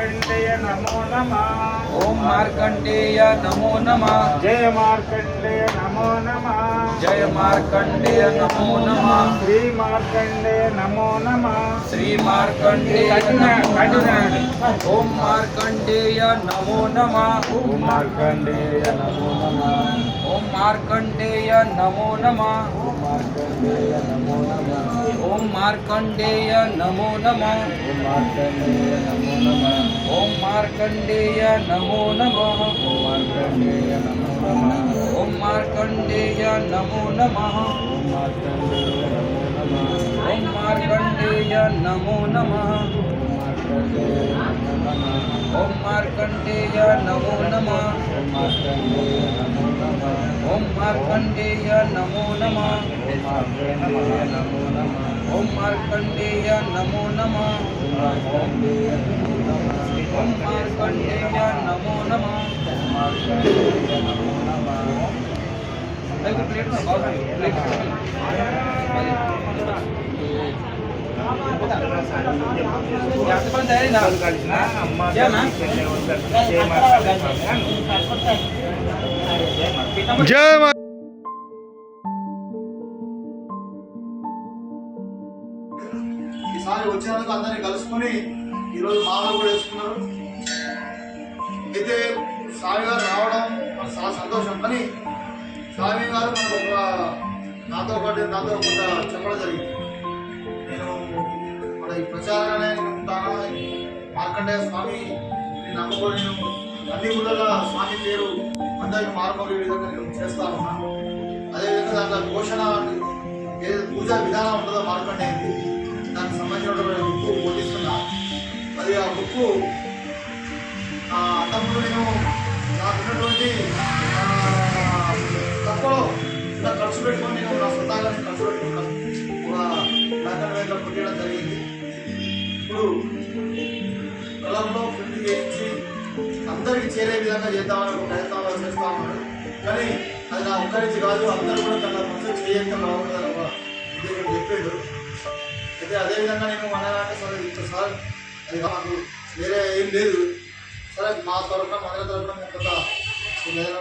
మార్కండేయ నమో నమ ఓం మార్కండేయ నమో నమ జయ మార్కండేయ నమో నమ జయ మార్కండేయ నమో నమ శ్రీ మార్కండేయ నమో నమ శ్రీ మార్కండేయ నమో నమ ఓం మార్కండేయ నమో నమ ఓం మార్కండేయ నమో నమ ఓం మార్కండేయ నమో నమ ఓం మార్కండేయ నమో నమ ఓం మార్కండేయ నమో నమ ಓಂ ಮಾರ್ಕಂಡೇಯ ನಮೋ ನಮಃ ಓಂ ಮಾರ್ಕಂಡೇಯ ನಮೋ ನಮಃ ಓಂ ಮಾರ್ಕಂಡೇಯ ನಮೋ ನಮಃ ಓಂ ಮಾರ್ಕಂಡೇಯ ನಮೋ ನಮಃ ಓಂ ಮಾರ್ಕಂಡೇಯ ನಮೋ ನಮಃ ಓಂ ಮಾರ್ಕಂಡೇಯ ನಮೋ ನಮಃ ಓಂ ಮಾರ್ಕಂಡೇಯ ನಮೋ ನಮಃ ಓಂ ಮಾರ್ಕಂಡೇಯ ನಮೋ ನಮಃ ಓಂ ಮಾರ್ಕಂಡೇಯ ನಮೋ ನಮಃ ಓಂ ಮಾರ್ಕಂಡೇಯ ನಮೋ ನಮಃ ಓಂ ಮಾರ್ಕಂಡೇಯ ನಮೋ జయ ఈసారి వచ్చేందుకు అందరినీ కలుసుకుని ఈరోజు మామూలు కూడా వేసుకున్నారు. అయితే స్వామి గారు రావడం మనకు చాలా సంతోషం. కానీ స్వామి గారు మనకు ఒక నాతో పాటు నాతో కొంత చెప్పడం జరిగింది. నేను మన ఈ ప్రచారాన్ని ఉంటాను మార్కండే స్వామి నేను నమ్మకం నేను అన్ని ఊళ్ళలో స్వామి పేరు అందరికి మార్మోగే విధంగా నేను చేస్తా ఉన్నాను అదేవిధంగా దాంట్లో పోషణ ఏదైతే పూజా విధానం ఉంటుందో మార్కండేయంది దానికి సంబంధించినటువంటి బుక్కు బోధిస్తున్నా. అది ఆ బుక్కు అంతకుముందు నేను నాకున్నటువంటి తక్కువలో ఇలా ఖర్చు పెట్టుకొని నేను నా సొంతంగా ఖర్చు పెట్టుకున్నాను ఒక వేల పుట్టడం జరిగింది. ఇప్పుడు కలంలో ప్రింట్ చేయించి అందరికి చేరే విధంగా చేద్దామని ఒక ప్రయత్నాలు చేస్తా ఉన్నాడు. కానీ అది నా ఒక్కరించి కాదు అందరూ కూడా తన మనసు చేయక బాగుంటుందని ఒక ఉద్దేశం చెప్పాడు. అయితే అదేవిధంగా నేను మనలాంటి సరే ఇంత సార్ అది మాకు వేరే ఏం లేదు. సరే మా తరఫున మన తరఫున మేము కొంత ఏదైనా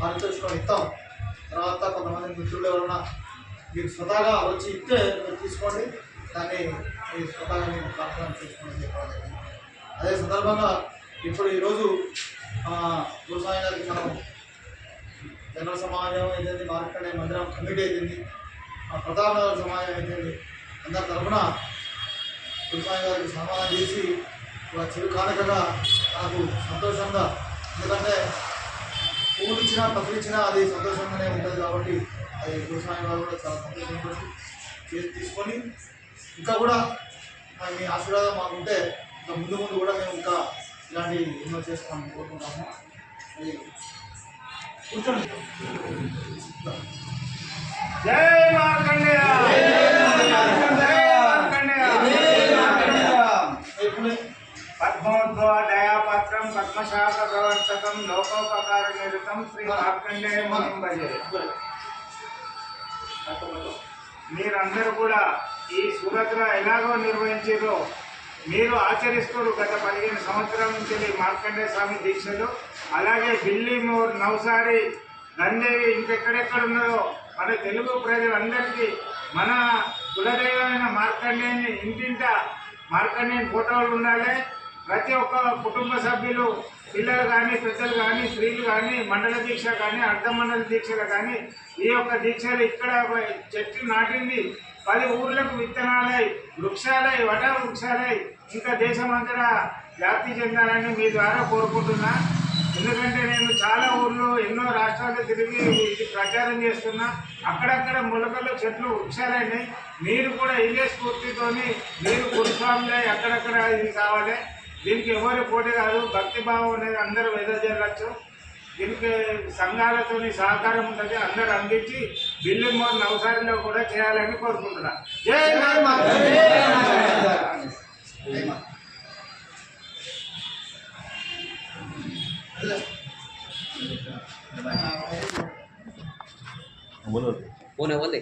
పారితోషికం ఇస్తాం. తర్వాత కొంతమంది మిత్రులు ఎవరైనా మీరు స్వతహాగా వచ్చి ఇస్తే మీరు తీసుకోండి. దాన్ని మీ స్వతహాగా మీరు ప్రార్థన చేసుకోండి చెప్పాలి అదే సందర్భంగా ఇప్పుడు ఈరోజు గురుసాయి గారికి మనం జనరల్ సమాజం అయితే మార్కండే మందిరం కమిటీ అయింది ప్రధాన సమాజం అయిపోయింది అందరి తరఫున వ్యవసాయ గారికి సన్మానం చేసి ఒక చిరు కానుకగా నాకు సంతోషంగా ఎందుకంటే పువ్వులు ఇచ్చినా అది సంతోషంగానే ఉంటుంది కాబట్టి అది వ్యవసాయం గారు కూడా చాలా సంతోషంగా చేసి తీసుకొని ఇంకా కూడా మీ ఆశీర్వాదం మాకుంటే ఇంకా ముందు ముందు కూడా మేము ఇంకా ఇలాంటి ఎన్నో చేసుకోవాలని కోరుకుంటాము. అది కూర్చోండి. జై మార్కండేయ జై మార్కండేయ ఇప్పుడు పద్మోద్భవ పద్మశాఖ ప్రవర్తకం లోకోపకార నిరుతం శ్రీ మార్కండేయ మునిం మీరందరూ కూడా ఈ సూరత్లో ఎలాగో నిర్వహించారో మీరు ఆచరిస్తారు గత పదిహేను సంవత్సరాల నుంచి మార్కండేయ స్వామి దీక్షలు. అలాగే ఢిల్లీ మోర్ నవసారి దండేవి ఇంకెక్కడెక్కడ ఉన్నదో మన తెలుగు ప్రజలందరికీ మన కులదైవమైన మార్కండేయుని ఇంటింట మార్కండేయుని ఫోటోలు ఉండాలి. ప్రతి ఒక్క కుటుంబ సభ్యులు పిల్లలు కానీ పెద్దలు కానీ స్త్రీలు కానీ మండల దీక్ష కానీ అర్ధ మండల దీక్షలు కానీ ఈ యొక్క దీక్షలు ఇక్కడ చెట్లు నాటింది. పది ఊర్లకు విత్తనాలై వృక్షాలై వట వృక్షాలై ఇంకా దేశమంతటా వ్యాప్తి చెందాలని మీ ద్వారా కోరుకుంటున్నా. ఎందుకంటే నేను చాలా ఊర్లు ఎన్నో రాష్ట్రాలు తిరిగి ఇది ప్రచారం చేస్తున్నా. అక్కడక్కడ మొలకలు చెట్లు వృక్షాలైనాయి. మీరు కూడా ఇదే స్ఫూర్తితోని మీరు గురుస్వాములై అక్కడక్కడ ఇది కావాలి. దీనికి ఎవరు పోటీ కాదు భక్తిభావం అనేది అందరూ వెదజల్లచ్చు దీనికి సంఘాలతో సహకారం ఉంటుంది అందరూ అందించి బిల్లు మోర్ నవసారిలో కూడా చేయాలని కోరుకుంటున్నా. ఫోన్ ఎవరిది